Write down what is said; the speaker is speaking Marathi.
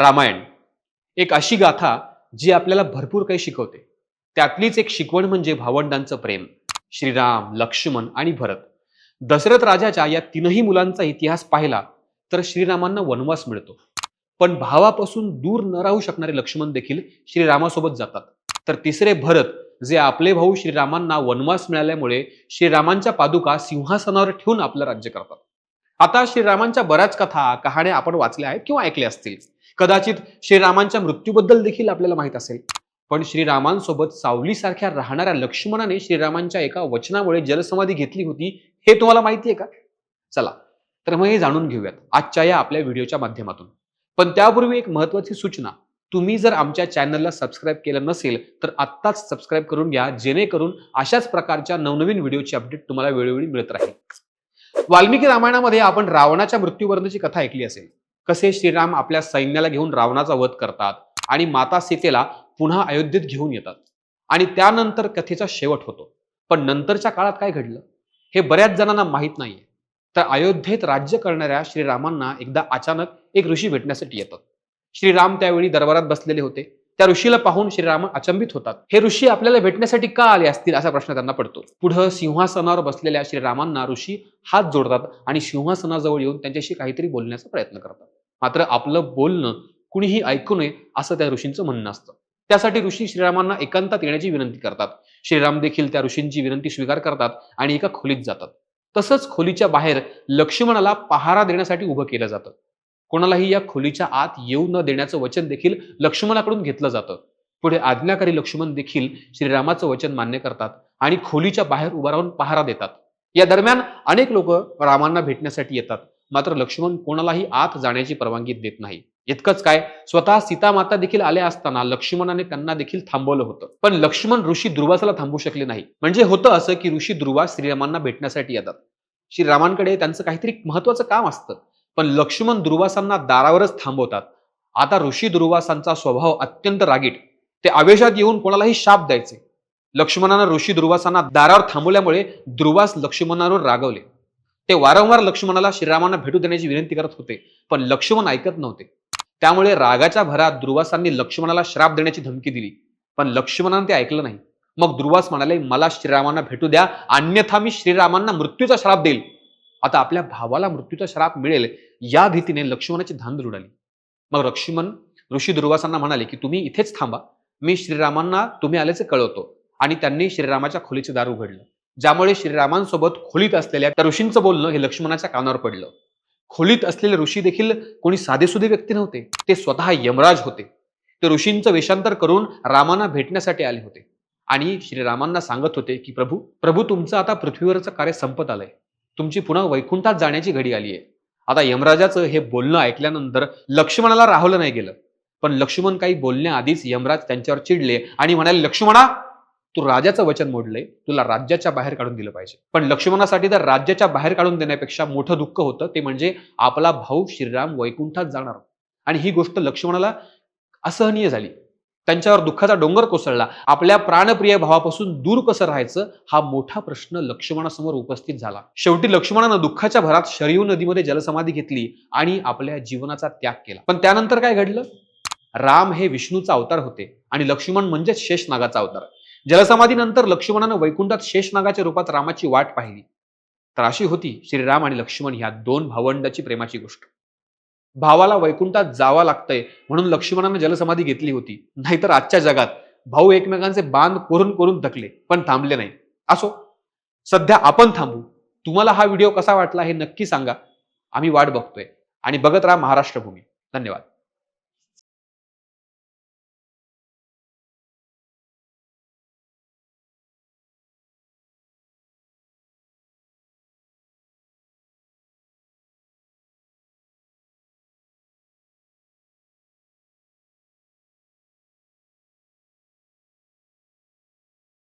रामायण. एक अशी गाथा जी आपल्याला भरपूर काही शिकवते. त्यातलीच एक शिकवण म्हणजे भावंडांचं प्रेम. श्रीराम लक्ष्मण आणि भरत. दशरथ राजाच्या या तीनही मुलांचा इतिहास पाहिला तर श्रीरामांना वनवास मिळतो. पण भावापासून दूर न राहू शकणारे लक्ष्मण देखील श्रीरामासोबत जातात. तर तिसरे भरत जे आपले भाऊ श्रीरामांना वनवास मिळाल्यामुळे श्रीरामांच्या पादुका सिंहासनावर ठेवून आपलं राज्य करतात. आता श्रीरामांच्या बऱ्याच कथा कहाण्या आपण वाचल्या आहेत किंवा ऐकल्या असतील. कदाचित श्रीरामांच्या मृत्यूबद्दल देखील आपल्याला माहीत असेल. पण श्रीरामांसोबत सावलीसारख्या राहणाऱ्या लक्ष्मणाने श्रीरामांच्या एका वचनामुळे जलसमाधी घेतली होती हे तुम्हाला माहिती आहे का? चला तर मग हे जाणून घेऊयात आजच्या या आपल्या व्हिडिओच्या माध्यमातून. पण त्यापूर्वी एक महत्वाची सूचना तुम्ही जर आमच्या चॅनलला सबस्क्राईब केलं नसेल तर आत्ताच सबस्क्राईब करून घ्या जेणेकरून अशाच प्रकारच्या नवनवीन व्हिडिओची अपडेट तुम्हाला वेळोवेळी मिळत राहील. वाल्मिकी रामायणामध्ये आपण रावणाच्या मृत्यूवर्णीची कथा ऐकली असेल. कसे श्रीराम आपल्या सैन्याला घेऊन रावणाचा वध करतात आणि माता सीतेला पुन्हा अयोध्येत घेऊन येतात? आणि त्यानंतर कथेचा शेवट होतो. पण नंतरच्या काळात काय घडलं? हे बऱ्याच जणांना माहीत नाहीये. तर अयोध्येत राज्य करणाऱ्या श्रीरामांना एकदा अचानक एक ऋषी भेटण्यासाठी येतात. श्रीराम त्यावेळी दरबारात बसलेले होते. त्या ऋषीला पाहून श्रीराम अचंबित होतात. हे ऋषी आपल्याला भेटण्यासाठी का आले असतील असा प्रश्न त्यांना पडतो. पुढं सिंहासनावर बसलेल्या श्रीरामांना ऋषी हात जोडतात आणि सिंहासनाजवळ येऊन त्यांच्याशी काहीतरी बोलण्याचा प्रयत्न करतात. मात्र आपलं बोलणं कुणीही ऐकू नये असं त्या ऋषींचं म्हणणं असतं. त्यासाठी ऋषी श्रीरामांना एकांतात येण्याची विनंती करतात. श्रीराम देखील त्या ऋषींची विनंती स्वीकार करतात आणि एका खोलीत जातात. तसंच खोलीच्या बाहेर लक्ष्मणाला पहारा देण्यासाठी उभं केलं जातं. कोणालाही या खोलीच्या आत येऊ न देण्याचं वचन देखील लक्ष्मणाकडून घेतलं जातं. पुढे आज्ञाकारी लक्ष्मण देखील श्रीरामाचं वचन मान्य करतात आणि खोलीच्या बाहेर उभा राहून पहारा देतात. या दरम्यान अनेक लोक रामांना भेटण्यासाठी येतात. मात्र लक्ष्मण कोणालाही आत जाण्याची परवानगी देत नाही. इतकंच काय स्वतः सीता माता देखील आल्या असताना लक्ष्मणाने त्यांना देखील थांबवलं होतं. पण लक्ष्मण ऋषी ध्रुवासाला थांबू शकले नाही. म्हणजे होतं असं की ऋषी ध्रुवा श्रीरामांना भेटण्यासाठी येतात. श्रीरामांकडे त्यांचं काहीतरी महत्वाचं काम असतं. पण लक्ष्मण दुर्वासांना दारावरच थांबवतात. आता ऋषी दुर्वासांचा स्वभाव अत्यंत रागीट. ते आवेशात येऊन कोणालाही शाप द्यायचे. लक्ष्मणानं ऋषी दुर्वासांना दारावर थांबवल्यामुळे दुर्वास लक्ष्मणावर रागवले. ते वारंवार लक्ष्मणाला श्रीरामांना भेटू देण्याची विनंती करत होते पण लक्ष्मण ऐकत नव्हते. त्यामुळे रागाच्या भरात दुर्वासांनी लक्ष्मणाला श्राप देण्याची धमकी दिली. पण लक्ष्मणाने ते ऐकलं नाही. मग दुर्वास म्हणाले मला श्रीरामांना भेटू द्या अन्यथा मी श्रीरामांना मृत्यूचा श्राप देईल. आता आपल्या भावाला मृत्यूचा श्राप मिळेल या भीतीने लक्ष्मणाची धांदल उडाली. मग लक्ष्मण ऋषी दुर्वासांना म्हणाले की तुम्ही इथेच थांबा. मी श्रीरामांना तुम्ही आल्याचे कळवतो. आणि त्यांनी श्रीरामाच्या खोलीचे दार उघडलं. ज्यामुळे श्रीरामांसोबत खोलीत असलेल्या त्या ऋषींचं बोलणं हे लक्ष्मणाच्या कानावर पडलं. खोलीत असलेले ऋषी देखील कोणी साधेसुधे व्यक्ती नव्हते ते स्वतः यमराज होते. ते ऋषींचं वेषांतर करून रामांना भेटण्यासाठी आले होते. आणि श्रीरामांना सांगत होते की प्रभू प्रभू तुमचं आता पृथ्वीवरचं कार्य संपत आलंय. तुमची पुन्हा वैकुंठात जाण्याची घडी आली आहे आता यमराजाचं हे बोलणं ऐकल्यानंतर लक्ष्मणाला राहवलं नाही गेलं. पण लक्ष्मण काही बोलण्याआधीच यमराज त्यांच्यावर चिडले आणि म्हणाले लक्ष्मणा तू राजाचं वचन मोडलंय तुला राज्याच्या बाहेर काढून दिलं पाहिजे. पण लक्ष्मणासाठी तर राज्याच्या बाहेर काढून देण्यापेक्षा मोठं दुःख होतं ते म्हणजे आपला भाऊ श्रीराम वैकुंठात जाणार. आणि ही गोष्ट लक्ष्मणाला असहनीय झाली. त्यांच्यावर दुःखाचा डोंगर कोसळला. आपल्या प्राणप्रिय भावापासून दूर कसं राहायचं हा मोठा प्रश्न लक्ष्मणासमोर उपस्थित झाला. शेवटी लक्ष्मणानं दुःखाच्या भरात शरयू नदीमध्ये जलसमाधी घेतली आणि आपल्या जीवनाचा त्याग केला. पण त्यानंतर काय घडलं? राम हे विष्णूचा अवतार होते आणि लक्ष्मण म्हणजेच शेषनागाचा अवतार. जलसमाधीनंतर लक्ष्मणानं वैकुंठात शेषनागाच्या रूपात रामाची वाट पाहिली. तर अशी होती श्रीराम आणि लक्ष्मण ह्या दोन भावंडाची प्रेमाची गोष्ट. भावाला वैकुंठात जावं लागतंय म्हणून लक्ष्मणानं जलसमाधी घेतली होती. नाहीतर आजच्या जगात भाऊ एकमेकांचे बांध करून करून थकले पण थांबले नाही असो. सध्या आपण थांबू. तुम्हाला हा व्हिडिओ कसा वाटला हे नक्की सांगा. आम्ही वाट बघतोय. आणि बघत राहा महाराष्ट्र भूमी धन्यवाद.